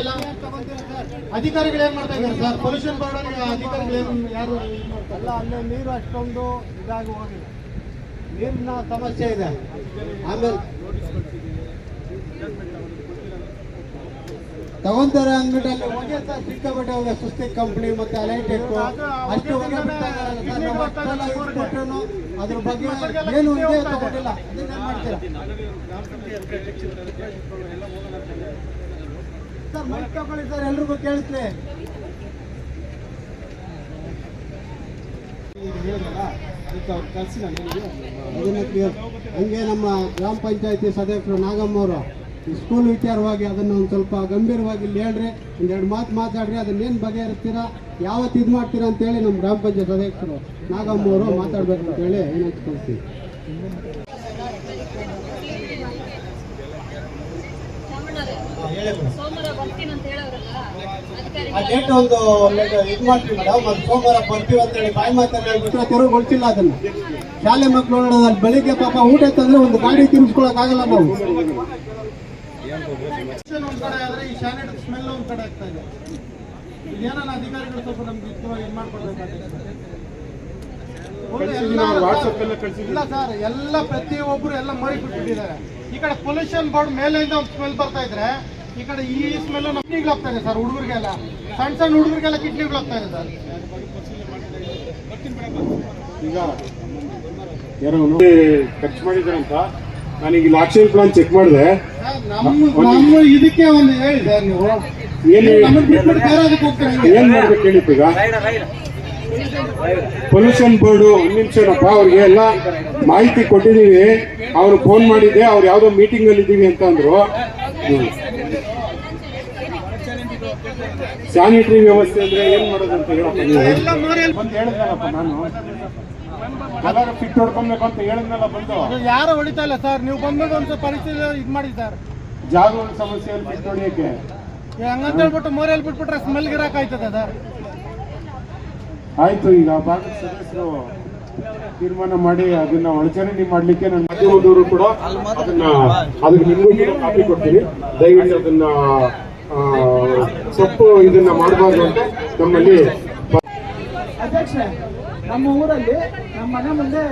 ಇಲ್ಲ ಅಧಿಕಾರಿಗಳು ಏನ್ ಮಾಡ್ತಾ ಇದ್ದಾರೆ ಸರ್? ಪೊಲ್ಯೂಷನ್ ಬೋರ್ಡ್ ಅಧಿಕಾರಿಗಳು ಏನ್ ಯಾರು ಅಲ್ಲ ಅಲ್ಲೇ ನೀರು ಅಷ್ಟೊಂದು ಇದಾಗಿ ಹೋಗಿಲ್ಲ ನೀರಿನ ಸಮಸ್ಯೆ ಇದೆ. ಆಮೇಲೆ ತಗೊಂತಾರೆ ಅಂಗಡಿಯಲ್ಲಿ ಹೊಗೆ ಸರ್ ಸಿಕ್ಕಾಪಟ್ಟೆ ಹೋಗಿ ಸುಸ್ತಿ ಕಂಪ್ನಿ ಮತ್ತೆ ಅಲೈಟೆಕ್ ಅಷ್ಟು ಹೊಗೆ ಕೊಟ್ರು ಅದ್ರ ಬಗ್ಗೆ ಏನು ಇದೆ ತಗೊಂಡಿಲ್ಲ. ಅದನ್ನೇನ್ ಮಾಡ್ತೀರಾ? ಸರ್ ಮೈಕ್ ಎಲ್ರಿಗೂ ಕೇಳಿಸ್ಲಿ clear. ಹಂಗೆ ನಮ್ಮ ಗ್ರಾಮ ಪಂಚಾಯತಿ ಸದಸ್ಯರು ನಾಗಮ್ಮ ಅವರು ಸ್ಕೂಲ್ ವಿಚಾರವಾಗಿ ಅದನ್ನ ಒಂದು ಸ್ವಲ್ಪ ಗಂಭೀರವಾಗಿ ಇಲ್ಲಿ ಹೇಳ್ರಿ ಒಂದೆರಡು ಮಾತು ಮಾತಾಡ್ರಿ ಅದನ್ನೇನು ಇರ್ತೀರಾ ಯಾವತ್ತು ಇದು ಮಾಡ್ತೀರಾ ಅಂತೇಳಿ ನಮ್ಮ ಗ್ರಾಮ ಪಂಚಾಯತ್ ಸದಸ್ಯರು ನಾಗಮ್ಮ ಅವರು ಮಾತಾಡ್ಬೇಕು ಅಂತೇಳಿ ಏನಂತ ಹಚ್ಕೊಳ್ತೀವಿ ಸೋಮವಾರ ಬರ್ತೀನಿ ಅಂತ ಹೇಳೋರಲ್ಲ ಆ ಡೇಟ್ ಒಂದು ಇದು ಮಾಡ್ತೀವಿ ಮೇಡಮ್ ಅದು ಸೋಮವಾರ ಬರ್ತೀವಿ ಅಂತೇಳಿ ಬಾಯಿ ಮಾತಲ್ಲಿ ಹೇಳ್ಬಿಟ್ರೆ ತೆರವುಗೊಳಿಸಿಲ್ಲ ಅದನ್ನು. ಶಾಲೆ ಮಕ್ಕಳು ನೋಡೋದು ಅಲ್ಲಿ ಬೆಳಿಗ್ಗೆ ಪಾಪ ಊಟ ತಂದ್ರೆ ಒಂದು ಗಾಡಿ ತಿರುಗಿಸ್ಕೊಳಕ್ ಆಗಲ್ಲ ನಾವು ಪೊಲ್ಯೂಷನ್ ಕಡೆ ಆದ್ರೆ ಈ ಶಾನೆಟ್ ಸ್ಮೆಲ್ ಒಂದು ಕಡೆ ಆಗ್ತಾ ಇದೆ. ಏನನ್ನ ಅಧಿಕಾರಿಗಳು ಸ್ವಲ್ಪ ನಮ್ಗೆ ಇದು ಎಲ್ಲ- ಇಲ್ಲ ಸರ್ ಎಲ್ಲ ಪ್ರತಿಯೊಬ್ಬರು ಎಲ್ಲ ಮರಿ ಬಿಟ್ಟಿದ್ದಾರೆ ಈ ಕಡೆ ಪೊಲ್ಯೂಷನ್ ಬೋರ್ಡ್ ಮೇಲೆ ಇಂದ ಸ್ಮೆಲ್ ಬರ್ತಾ ಇದ್ರೆ ಈ ಕಡೆ ಈ ಸ್ಮೆಲ್ ಕಿಡ್ನಿಗಳು ಆಗ್ತಾ ಇದೆ ಸರ್ ಹುಡುಗರಿಗೆಲ್ಲ. ಸಣ್ಣ ಸಣ್ಣ ಹುಡುಗರಿಗೆಲ್ಲ ಕಿಡ್ನಿಗಳು ಆಗ್ತಾ ಇದೆ ಸರ್. ಈಗ ಯಾರೋ ಖರ್ಚು ಮಾಡಿದ್ರಂತ ನಾನೀಗ ಇಲ್ಲಿ ಆಕ್ಷನ್ ಪ್ಲಾನ್ ಚೆಕ್ ಮಾಡಿದೆ. ನಮ್ಮ ನಮ್ಮ ಇದಕ್ಕೆ ಒಂದು ಹೇಳಿ ಸರ್ ನೀವು. ಏನು ನಮ್ಮನ್ನ ಬಿಟ್ಬಿಟ್ಟು ಬೇರೆ ಅದಕ್ಕೆ ಹೋಗ್ತಾರೆ ಏನು ಮಾಡ್ಬೇಕು ಹೇಳಿತ್ತು ಈಗ? ಪೊಲ್ಯೂಷನ್ ಬೋರ್ಡು ಒಂದ್ ನಿಮಿಷನಪ್ಪ ಅವ್ರಿಗೆ ಎಲ್ಲ ಮಾಹಿತಿ ಕೊಟ್ಟಿದೀವಿ. ಅವ್ರು ಫೋನ್ ಮಾಡಿದ್ದೆ ಅವ್ರು ಯಾವ್ದೋ ಮೀಟಿಂಗ್ ಅಲ್ಲಿ ಇದೀವಿ ಅಂತ ಅಂದ್ರು. ಸ್ಯಾನಿಟರಿ ವ್ಯವಸ್ಥೆ ಅಂದ್ರೆ ಏನ್ ಮಾಡೋದು ಅಂತ ಹೇಳಪ್ಪ ನೀವು? ಎಲ್ಲ ಮೋರಿಯಲ್ಲಿ ಬಂದು ಹೇಳಿದ್ನಲ್ಲಪ್ಪ ನಾನು. ಕಲರ್ ಫಿಟ್ ಹೊಡ್ಕೊಬೇಕು ಅಂತ ಹೇಳಿದ್ನಲ್ಲ ಬಂದು. ಅದು ಯಾರು ಹೊಡಿತಾ ಇಲ್ಲ ಸರ್. ನೀವು ಬಂದ್ಬಿಟ್ಟು ಒಂದು ಪರಿಸ್ಥಿತಿ ಇದು ಮಾಡಿ ಸರ್. ಜಾಗಗಳ ಸಮಸ್ಯೆಯಲ್ಲಿ ಫಿಟ್ ಹೊಡಿಯಕ್ಕೆ. ಹಂಗಂತ ಹೇಳ್ಬಿಟ್ಟು ಮೋರಿಯಲ್ಲಿ ಬಿಟ್ಬಿಟ್ರೆ ಸ್ಮೆಲ್ ಗಿರಾಕ್ ಆಯ್ತದೆ ಸರ್. ಆಯ್ತು ಈಗ ಭಾಗದ ಸದಸ್ಯರು ತೀರ್ಮಾನ ಮಾಡಿ ಅದನ್ನ ಒಳಚರಣೆ ಮಾಡ್ಲಿಕ್ಕೆ ನನ್ನ ಮಾಧ್ಯಮದವರು ಕೂಡ ಅದನ್ನ ಅದಕ್ಕೆ ನಿಮಗೂ ಕಾಪಿ ಕೊಡ್ತೀನಿ. ದಯವಿಟ್ಟು ಅದನ್ನ ಆ, ಸೊಪ್ಪು ಇದನ್ನ ಮಾಡಬಾರ್ದು ಅಂತ ನಮ್ಮಲ್ಲಿ ಅಧ್ಯಕ್ಷ ನಮ್ಮ ಊರಲ್ಲಿ ನಮ್ಮ ಮನೆ ಮುಂದೆ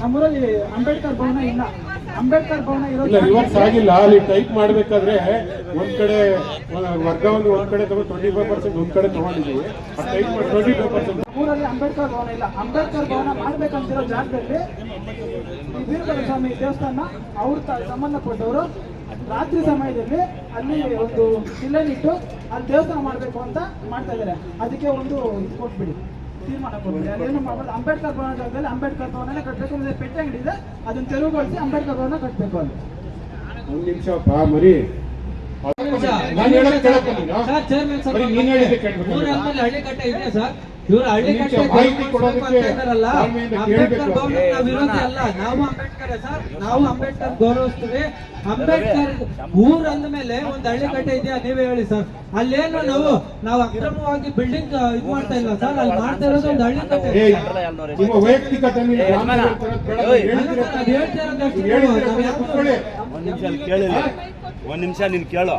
ನಮ್ಮೂರಲ್ಲಿ ಅಂಬೇಡ್ಕರ್ ಭವನ ಇಲ್ಲ. ಅಂಬೇಡ್ಕರ್ ಭವನ ಇಲ್ಲ ಇವತ್ತು ರಿವರ್ಸ್ ಆಗಿಲ್ಲ ಅಲ್ಲಿ ಟೈಪ್ ಮಾಡ್ಬೇಕಾದ್ರೆ ಒಂದ್ ಕಡೆ ವರ್ಗವನ್ನು ಒಂದ್ ಕಡೆ ತಗೊಂಡು ಟ್ವೆಂಟಿ ಫೈವ್ ಪರ್ಸೆಂಟ್ ಒಂದ್ ಕಡೆ ತಗೊಂಡಿದ್ದೀವಿ. ಟೈಪ್ ಮಾಡಿ ಟ್ವೆಂಟಿ ಫೈವ್ ಪರ್ಸೆಂಟ್ ಊರಲ್ಲಿ ಅಂಬೇಡ್ಕರ್ ಭವನ ಇಲ್ಲ. ಅಂಬೇಡ್ಕರ್ ಭವನ ಮಾಡ್ಬೇಕಂತಿರೋ ಜಾಗದಲ್ಲಿ ವೀರಭದ್ರ ಸ್ವಾಮಿ ದೇವಸ್ಥಾನ ಅವ್ರ ಸಂಬಂಧಪಟ್ಟವರು ರಾತ್ರಿ ಸಮಯದಲ್ಲಿ ಅಲ್ಲಿ ಒಂದು ಇಟ್ಟು ಅಲ್ಲಿ ದೇವಸ್ಥಾನ ಮಾಡಬೇಕು ಅಂತ ಮಾಡ್ತಾ ಇದ್ದಾರೆ. ಅದಕ್ಕೆ ಒಂದು ಇದು ಕೊಟ್ಬಿಡಿ. ತೀರ್ಮಾನ ಕೊಟ್ಬಿಡಿ. ಅದೇನು ಮಾಡ್ಬೋದು ಅಂಬೇಡ್ಕರ್ ಭವನ ಜಾಗದಲ್ಲಿ ಅಂಬೇಡ್ಕರ್ ಭವನ ಕಟ್ಟಬೇಕು ಮತ್ತೆ ಪೆಟ್ಟೆ ಅಂಗಡಿ ಇದೆ ಅದನ್ನ ತೆರವುಗೊಳಿಸಿ ಅಂಬೇಡ್ಕರ್ ಭವನ ಕಟ್ಟಬೇಕು ಅಲ್ಲಿ ಒಂದು ನಿಮಿಷ ಮರಿ. ನಾನು ಹೇಳೋದ್ ಕೇಳಪ್ಪ ನೀನು? ಸರ್ ಚೇರ್ಮನ್ ಸರ್ ಹೇಳಿದ್ದೆ ಕೇಳ್ಬೇಕು. ಮೂರು ನಾನು. ಇದೆ ಸರ್. ಇವರು ಹಳ್ಳಿ ಕಟ್ಟೆ ಮಾಹಿತಿ ಅಂತ ಕೊಡೋದಕ್ಕೆ ಅಂಬೇಡ್ಕರ್ ಗೌರವ ನಾವು ವಿರೋಧಿ ಅಲ್ಲ ನಾವು ಅಂಬೇಡ್ಕರ್ ಸರ್ ನಾವು ಅಂಬೇಡ್ಕರ್ ಗೌರವಿಸ್ತೀವಿ. ಅಂಬೇಡ್ಕರ್ ಊರ್ ಅಂದ ಮೇಲೆ ಒಂದು ಹಳ್ಳಿಕಟ್ಟೆ ಇದೆಯಾ? ನೀವೇ ಹೇಳಿ ಸರ್. ಅಲ್ಲೇನು ನಾವು ನಾವು ಅಕ್ರಮವಾಗಿ ಬಿಲ್ಡಿಂಗ್ ಇದು ಮಾಡ್ತಾ ಇಲ್ಲ ಸರ್? ಅಲ್ಲಿ ಮಾಡ್ತಾ ಇರೋದು ಒಂದು ಹಳ್ಳಿ ಕಟ್ಟೆ. ನಿಮ್ಮ ವೈಯಕ್ತಿಕ ಹೇಳ್ತಾ ಇರೋದು ಒಂದ್ ನಿಮಿಷ ಅಲ್ಲಿ ಕೇಳಿಲ್ಲ ಒಂದು ನಿಮಿಷ ನೀನ್ ಕೇಳು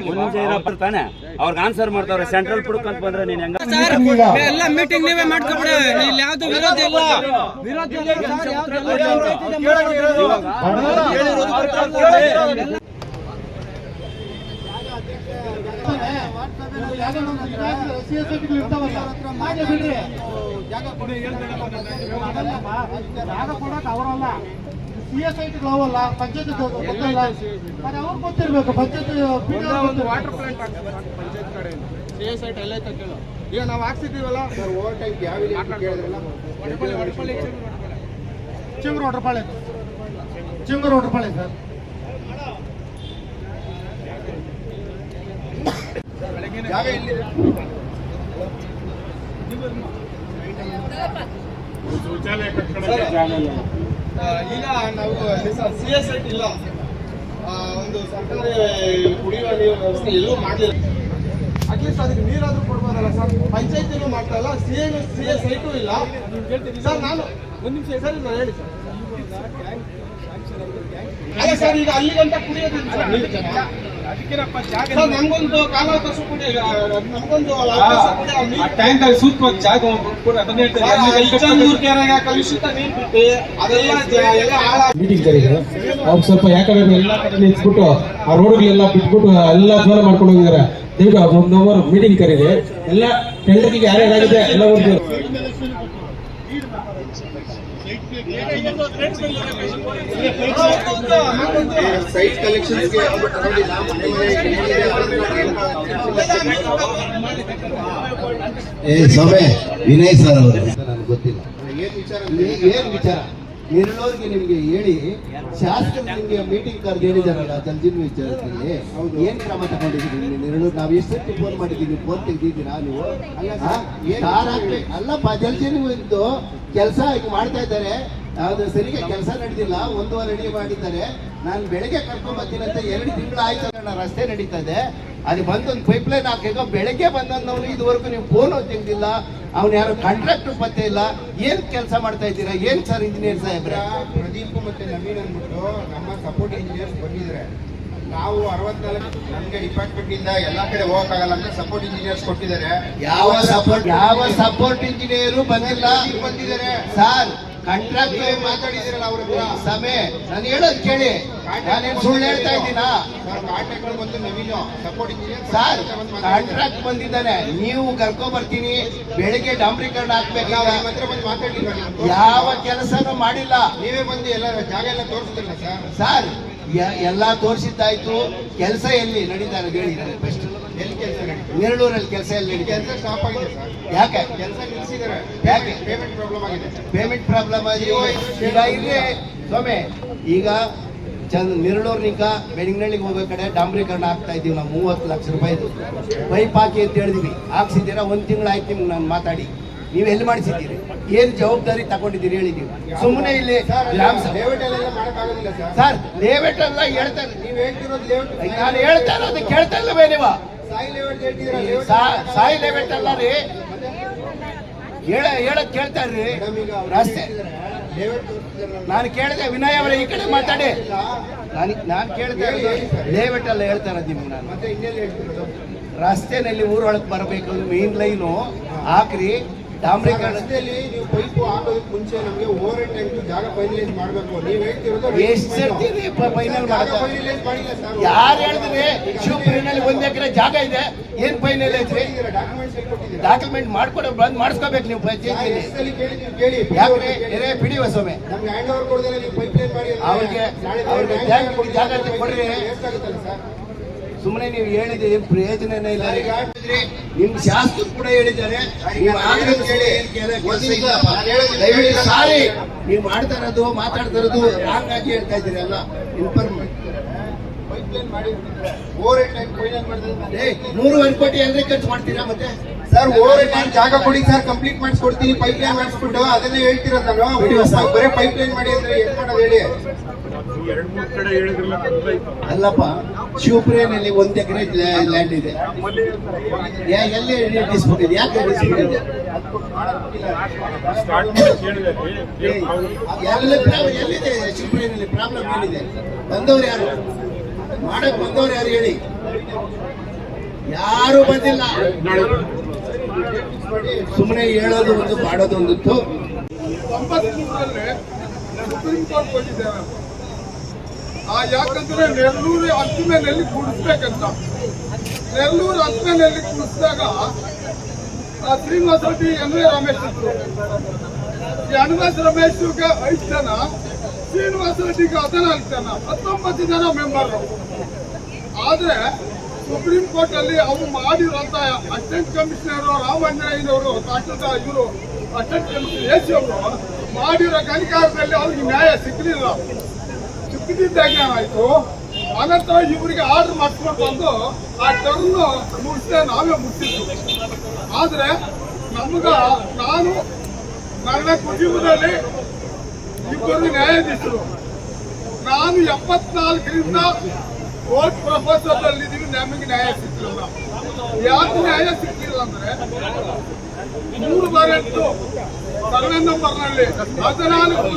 ಒಂದು ನಿಮಿಷ ಏನಪ್ಪ ತಾನೆ ಅವ್ರಿಗೆ ಆನ್ಸರ್ ಮಾಡ್ತಾವ್ರೆ ಸೆಂಟ್ರಲ್ ಪುಡಕ್ ಅಂತ ಬಂದ್ರೆ ನೀನು ಹೆಂಗ ಎಲ್ಲ ಮೀಟಿಂಗ್ ನೀವೇ ಮಾಡ್ಕೊಬಿಡಿ ಇಲ್ಲಿ ಯಾವ್ದು ವಿರೋಧ ಇಲ್ಲ ವಿರೋಧ ಇಲ್ಲ ಜಾಗ ಕೊಡಿ ಅದಲ್ಲಮ್ಮ, ಜಾಗ ಕೊಡಕ್ ಅವರಲ್ಲ ಸಿ ಎಸ್ ಐ ಅವಲ್ಲ ಪಂಚಾಯತ್ ಗೊತ್ತಲ್ಲ ಮತ್ತೆ ಅವ್ರು ಗೊತ್ತಿರ್ಬೇಕು panchayat water plant C S I ಎಲ್ಲ ಕೇಳು. ಈಗ ನಾವು ಹಾಕ್ಸಿದ್ದೀವಲ್ಲ? ಚಿಂಗ್ರು ವಾಟರ್ ಪಾಳೆ ಚಿಂಗ್ರು ವಾಟರ್ ಪಾಳೆ ಸರ್. ಶೌಚಾಲಯ ಕಟ್ಟಡ ಜಾಗ ಇಲ್ಲ. ಆ, ಈಗ ನಾವು ಸಿ ಎಸ್ ಐಟ್ ಇಲ್ಲ. ಒಂದು ಸರ್ಕಾರಿ ಕುಡಿಯುವ ನೀರು ವ್ಯವಸ್ಥೆ ಎಲ್ಲೂ ಮಾಡಲಿಲ್ಲ. ಅಟ್ಲೀಸ್ಟ್ ಅದಕ್ಕೆ ನೀರಾದರೂ ಕೊಡ್ಬೋದಲ್ಲ ಸರ್? ಪಂಚಾಯತಿನೂ ಮಾಡ್ತಾ ಇಲ್ಲ ಸಿ ಎ ಸಿ ಎಸ್ ಐಟು ಇಲ್ಲ. ಸರ್ ನಾನು ಒಂದು ನಿಮಿಷ ಸರ್ ನಾನು ಹೇಳಿ ಸರ್. ಅಲ್ಲ ಸರ್ ಈಗ ಅಲ್ಲಿಗಂತ ಕುಡಿಯೋದಿಲ್ಲ ಸರ್, ನಮ್ಗೊಂದು ಕಾಲಾವಕಾಶ ಕೊಡಿ ನಮ್ಗೊಂದು ಕಲುಷಿತ ಬಿಟ್ಟು ಅದೆಲ್ಲ ಎಲ್ಲ ಮೀಟಿಂಗ್ ಕರೀತಾರೆ ಅವ್ರು ಸ್ವಲ್ಪ ಯಾಕಂದ್ರೆ ಎಲ್ಲ ಕಡೆ ನಿಲ್ಸ್ಬಿಟ್ಟು ಆ ರೋಡ್ಗಳೆಲ್ಲ ಬಿಟ್ಬಿಟ್ಟು ಎಲ್ಲ ಜೋರ ಮಾಡ್ಕೊಂಡು ಹೋಗಿದ್ದಾರೆ. ದಯವಿಟ್ಟು ಒಂದು ಅವರ್ ಮೀಟಿಂಗ್ ಕರೀರಿ. ಎಲ್ಲ ಟೆಂಡರ್ಗೆ ಯಾರ್ಯಾರಾಗಿದೆ ಎಲ್ಲ ಹೋಗಿ ಸೈಟ್ ಕಲೆಕ್ಷನ್ಸ್ಗೆ ಏ ವಿನಯ್ ಸರ್ ಅವರು. ನನಗೆ ಗೊತ್ತಿಲ್ಲ. ಏನು ವಿಚಾರ? ಏನು ವಿಚಾರ? ನಿರ್ಣೋರ್ಗೆ ನಿಮ್ಗೆ ಹೇಳಿ ಶಾಸಕರು ನಿಮ್ಗೆ ಮೀಟಿಂಗ್ ಕರೆದು ಹೇಳಿದಾರಲ್ಲ ಜಲ್ಜಿನ್ ವಿಚಾರದಲ್ಲಿ. ಏನ್ ಕ್ರಮ ತಗೊಂಡಿದ್ದೀರಿ ನಿರ್ಣೂರ್ ನಾವು ಎಷ್ಟು ಫೋನ್ ಮಾಡಿದ್ದೀವಿ ಫೋನ್ ತೆಗ್ದಿದ್ದೀರಾ ನೀವು? ಅಲ್ಲಪ್ಪ ಜಲ್ಜಿನ್ ಒಂದು ಕೆಲಸ ಈಗ ಮಾಡ್ತಾ ಇದ್ದಾರೆ. ಅದು ಸರಿಗೆ ಕೆಲಸ ನಡೆದಿಲ್ಲ ಒಂದೂವರೆ ಅಡಿ ಮಾಡಿದ್ದಾರೆ. ನಾನು ಬೆಳಗ್ಗೆ ಕರ್ಕೊಂಡ್ ಬರ್ತೀನಿ ಅಂತ ಎರಡು ತಿಂಗಳು ಆಯ್ತು ನನ್ನ ರಸ್ತೆ ನಡೀತಾ ಇದೆ ಅದು ಬಂದೊಂದು ಪೈಪ್ ಲೈನ್ ಹಾಕಿದ್ರು ಬೆಳಗ್ಗೆ ಬಂದವನು ಇದುವರೆಗೂ ನೀವು ಫೋನ್ ತೆಗ್ದಿಲ್ಲ ಅವ್ನು ಯಾರು ಕಾಂಟ್ರಾಕ್ಟರ್ ಪತ್ತೆ ಇಲ್ಲ. ಏನ್ ಕೆಲಸ ಮಾಡ್ತಾ ಇದ್ದೀರಾ? ಏನ್ ಸರ್ ಇಂಜಿನಿಯರ್ ಸಾಹೇಬ್ರೆ? ಪ್ರದೀಪ್ ಮತ್ತೆ ನವೀನ್ ಅಂದ್ಬಿಟ್ಟು ನಮ್ಮ ಸಪೋರ್ಟ್ ಇಂಜಿನಿಯರ್ಸ್ ಬಂದಿದ್ದಾರೆ. ನಾವು ಅರವತ್ನಾಲ್ಕು ನಮಗೆ ಡಿಪಾರ್ಟ್ಮೆಂಟ್ ಇಂದ ಎಲ್ಲಾ ಕಡೆ ಹೋಗಕ್ಕಾಗಲ್ಲ ಅಂತ ಸಪೋರ್ಟ್ ಇಂಜಿನಿಯರ್ಸ್ ಕೊಟ್ಟಿದ್ದಾರೆ. ಯಾವ ಸಪೋರ್ಟ್ ಯಾವ ಸಪೋರ್ಟ್ ಇಂಜಿನಿಯರು ಬಂದಿಲ್ಲ? ಬಂದಿದ್ದಾರೆ. ಸರ್ ಕಾಂಟ್ರಾಕ್ಟ್ ಮಾತಾಡಿದಿರಲ್ಲ ಅವ್ರ ಹತ್ರ ಸಮಯ ನಾನು ಹೇಳೋದು ಕೇಳಿ. ನಾನೇನು ಸುಳ್ಳು ಹೇಳ್ತಾ ಇದ್ದೀನಾ? ಸರ್ ಕಾಂಟ್ರಾಕ್ಟರ್ ಬಂದು Naveen support engineer sir contract ಬಂದಿದ್ದಾನೆ. ನೀವು ಕರ್ಕೊ ಬರ್ತೀನಿ ಬೆಳಿಗ್ಗೆ ಡಾಂಬ್ರೀಕರಣ ಹಾಕ್ಬೇಕು ಹತ್ರ ಬಂದು ಮಾತಾಡಿಲ್ವಾ ನೀವು? ಯಾವ ಕೆಲಸನೂ ಮಾಡಿಲ್ಲ. ನೀವೇ ಬಂದು ಎಲ್ಲ ಜಾಗ ಎಲ್ಲ ತೋರಿಸ್ತಿಲ್ಲ ಸರ್? ಸರ್ ಎಲ್ಲ ತೋರಿಸಿದ್ದಾಯ್ತು. ಕೆಲಸ ಎಲ್ಲಿ? ನಡೀತಾರೆ ಹೇಳಿ ನನಗೆ ನೆರಳೂರಲ್ಲಿ ಕೆಲಸ ಎಲ್ಲಿ ಸ್ಟಾಪ್ ಆಗಿದೆ ಯಾಕೆ? ಕೆಲಸ ನಿಲ್ಲಿಸಿದ್ದಾರೆ ಯಾಕೆ? ಪೇಮೆಂಟ್ ಪ್ರಾಬ್ಲಮ್ ಆಗಿದೆ. ಪೇಮೆಂಟ್ ಪ್ರಾಬ್ಲಮ್ ಆಗಿದೆ ಈಗ ಇಲ್ಲಿ ಸ್ವಾಮಿ ಈಗ ಚಂದ ನೆರಳೂರ್ನಿಂದ ಬೆಳಗ್ನಳ್ಳಿಗೆ ಹೋಗೋ ಕಡೆ ಡಾಂಬ್ರೀಕರಣ ಆಗ್ತಾ ಇದೀವಿ ನಾವು ಮೂವತ್ತು ಲಕ್ಷ ರೂಪಾಯಿದು ಪೈಪ್ ಹಾಕಿ ಅಂತ ಹೇಳಿದೀವಿ. ಹಾಕ್ಸಿದ್ದೀರಾ? ಒಂದು ತಿಂಗಳಾಯ್ತು ನಿಮ್ಗೆ ನಾನು ಮಾತಾಡಿ. ನೀವು ಎಲ್ಲಿ ಮಾಡಿಸಿದ್ದೀರಿ? ಏನು ಜವಾಬ್ದಾರಿ ತಗೊಂಡಿದ್ದೀರಿ ಹೇಳಿ ನೀವು. ಸುಮ್ಮನೆ ಇಲ್ಲಿ ಗ್ರಾಮ ಸಭೆ ಸರ್. ಸರ್ ಲೇಔಟ್ ಎಲ್ಲ ಹೇಳ್ತಾರೆ ನೀವು ಹೇಳ್ತಿರೋದು ಲೇಔಟ್ ನಾನು ಹೇಳ್ತಾ ಇರೋದು ಕೇಳ್ತಾ ಇಲ್ಲವೇ ನೀವು? ಸಾಯಿ ಲೇಔಟ್ ಅಲ್ಲ ರೀ. ಹೇಳ ಹೇಳಕ್ ಕೇಳ್ತಾರ್ರಿ ರಸ್ತೆ. ನಾನು ಕೇಳಿದೆ ವಿನಯ್ ಅವರೇ ಈ ಕಡೆ ಮಾತಾಡಿ. ನಾನು ನಾನು ಕೇಳಿದೆ ಲೇಔಟ್ ಅಲ್ಲ ಹೇಳ್ತಾರ ನಿಮ್ಗೆ ನಾನು. ಮತ್ತೆ ರಸ್ತೆನಲ್ಲಿ ಊರೊಳಗೆ ಬರಬೇಕು ಮೇನ್ ಲೈನು ಹಾಕ್ರಿ. ಡಾಂಬ್ರೀಕರಣ ನೀವು ಪೈಪ್ ಹಾಕೋದಕ್ಕೆ ಮುಂಚೆ ನಮಗೆ ಓವರ್ ಟ್ಯಾಂಕ್ ಜಾಗ ಫೈನಲೈಸ್ ಮಾಡಬೇಕು. ನೀವು ಹೇಳ್ತಿರೋದು ಎಷ್ಟು ಸರ್ತಿ ಫೈನಲ್ ಫೈನಲೈಸ್ ಮಾಡಿಲ್ಲ ಸರ್ ಯಾರು ಹೇಳಿದ್ರಿ ಶಿವಪುರಿನಲ್ಲಿ ಒಂದ್ ಎಕರೆ ಜಾಗ ಇದೆ. ಏನ್ ಫೈನಲ್ ಐತ್ರಿ ಡಾಕ್ಯುಮೆಂಟ್ಸ್ ಕೊಟ್ಟಿದ್ದೀರಾ? ಡಾಕ್ಯುಮೆಂಟ್ ಮಾಡ್ಕೊಡ ಬಂದ್ ಮಾಡಿಸ್ಕೋಬೇಕು ನೀವು ಕೇಳಿದ್ದೀವಿ ಕೇಳಿ ಯಾಕ್ರಿ? ಎರೆ ಪಿಡಿ ಹೊಸೊಮ್ಮೆ. ನಮ್ಗೆ ಹ್ಯಾಂಡ್ ಓವರ್ ಕೊಡೋದಿಲ್ಲ ನೀವು ಪೈಪ್ ಲೈನ್ ಮಾಡಿ ಅವ್ರಿಗೆ- ಜಾಗ ಕೊಡಿ, ಜಾಗ ಕೊಡ್ರಿ. ಸರ್ ಸುಮ್ಮನೆ ನೀವು ಹೇಳಿದ್ರೆ ಏನ್ ಪ್ರಯೋಜನನೇ ಇಲ್ಲ. ನಿಮ್ ಶಾಸ್ತ್ರ ಕೂಡ ಹೇಳಿದ್ದಾರೆ. ಸಾರಿ. ನೀವು ಮಾಡ್ತಾ ಇರೋದು ಮಾತಾಡ್ತಾ ಇರೋದು ಹಾಗಾಗಿ ಹೇಳ್ತಾ ಇದ್ದೀರಿ ಅಲ್ಲ ಏ ಮೂರುವರೆ ಕೋಟಿ ಅಂದ್ರೆ ಖರ್ಚು ಮಾಡ್ತೀರಾ ಮತ್ತೆ? ಸರ್ ಓವರ್ ಟೈಮ್ ಜಾಗ ಕೊಡಿ ಸರ್ ಕಂಪ್ಲೀಟ್ ಮಾಡಿಸ್ಕೊಡ್ತೀನಿ. ಪೈಪ್ ಲೈನ್ ಮಾಡಿಸ್ಬಿಟ್ಟು ಅದನ್ನೇ ಹೇಳ್ತಿರೋದು ನಾನು. ಬರೀ ಪೈಪ್ ಲೈನ್ ಮಾಡಿ ಅಂದ್ರೆ ಏನ್ ಮಾಡೋದು ಹೇಳಿ. ಅಲ್ಲಪ್ಪ ಶಿವಪುರಿಯಲ್ಲಿ ಒಂದ್ ಎಕರೆ ಲ್ಯಾಂಡ್ ಇದೆ. ಯಾ- ಎಲ್ಲಿ ಡಿಸ್ಪ್ಯೂಟ್ ಇದೆ ಯಾಕೆ ಡಿಸ್ಪ್ಯೂಟ್ ಇದೆ ಎಲ್ಲಿದೆ ಶಿವಪುರಿಯಲ್ಲಿ ಪ್ರಾಬ್ಲಮ್ ಏನಿದೆ? ಬಂದವ್ರು ಯಾರು? ಮಾಡಕ್ ಬಂದವ್ರು ಯಾರು ಹೇಳಿ? ಯಾರು ಬಂದಿಲ್ಲ? ಸುಮ್ಮನೆ ಹೇಳೋದು ಒಂದು ಮಾಡೋದು ಒಂದು ಥು. ತೊಂಬತ್ಮೂರರಲ್ಲಿ ಸುಪ್ರೀಂ ಕೋರ್ಟ್ ಹೋಗಿದ್ದೇವೆ ಆ, ಯಾಕಂದ್ರೆ ನೆಲ್ಲೂರು ಹತ್ತಿಮೆನಲ್ಲಿ ಕೂಡಿಸ್ಬೇಕಂತ. ನೆಲ್ಲೂರು ಹತ್ತಿಮೆನಲ್ಲಿ ಕೂಡಿಸಿದಾಗ, ಆ, ಶ್ರೀನಿವಾಸ ರೆಡ್ಡಿ, ಎನ್ ವಿ ರಮೇಶ್ ಇದ್ರು. ಈ ಹನುಮಂತ ರಮೇಶ್ಗೆ ಐದು ಜನ, ಶ್ರೀನಿವಾಸ ರೆಡ್ಡಿಗೆ ಹದಿನಾಲ್ಕು ಜನ, ಹತ್ತೊಂಬತ್ತು ಜನ ಮೆಂಬರ್ ಆದ್ರೆ, ಸುಪ್ರೀಂ ಕೋರ್ಟ್ ಅಲ್ಲಿ ಅವರು ಮಾಡಿರುವಂತ ಅಟೆಂಟ್ ಕಮಿಷನರ್ ರಾಮಂಜನಯ್ಯನವರು ತಹಶೀಲ್ದಾರ್ ಇವರು, ಅಸಿಸ್ಟೆಂಟ್ ಕಮಿಷನರ್ ಎ ಸಿ ಅವರು ಮಾಡಿರೋ ಗಣಿಕಾರದಲ್ಲಿ ಅವ್ರಿಗೆ ನ್ಯಾಯ ಸಿಕ್ಕಲಿಲ್ಲ ಸಿಕ್ಕದಿದ್ದಾಗ ಏನಾಯ್ತು ಅನಂತರ ಇವರಿಗೆ ಆರ್ಡರ್ ಮಾಡ್ಕೊಂಡು ಬಂದು ಆ ಟರ್ನ್ ಮುಗಿಸಿದೆ ನಾವೇ ಮುಟ್ಟಿದ್ದು ಆದ್ರೆ ನಮ್ಗ ನಾನು ನನ್ನ ಕುಟುಂಬದಲ್ಲಿ ಇಬ್ಬರು ನ್ಯಾಯಾಧೀಶರು. ನಾನು ಎಪ್ಪತ್ನಾಲ್ಕರಿಂದ ಕೋರ್ಟ್ ಪ್ರಪೋಸಲ್ ನಮಗೆ ನ್ಯಾಯ ಸಿಕ್ಕಿಲ್ಲ. ಯಾಕೆ ನ್ಯಾಯ ಸಿಕ್ಕಿಲ್ಲ ಅಂದ್ರೆ ಮೂರು ಬಾರಿ ಸರ್ವೆ ನಂಬರ್ನಲ್ಲಿ ಹದಿನಾಲ್ಕು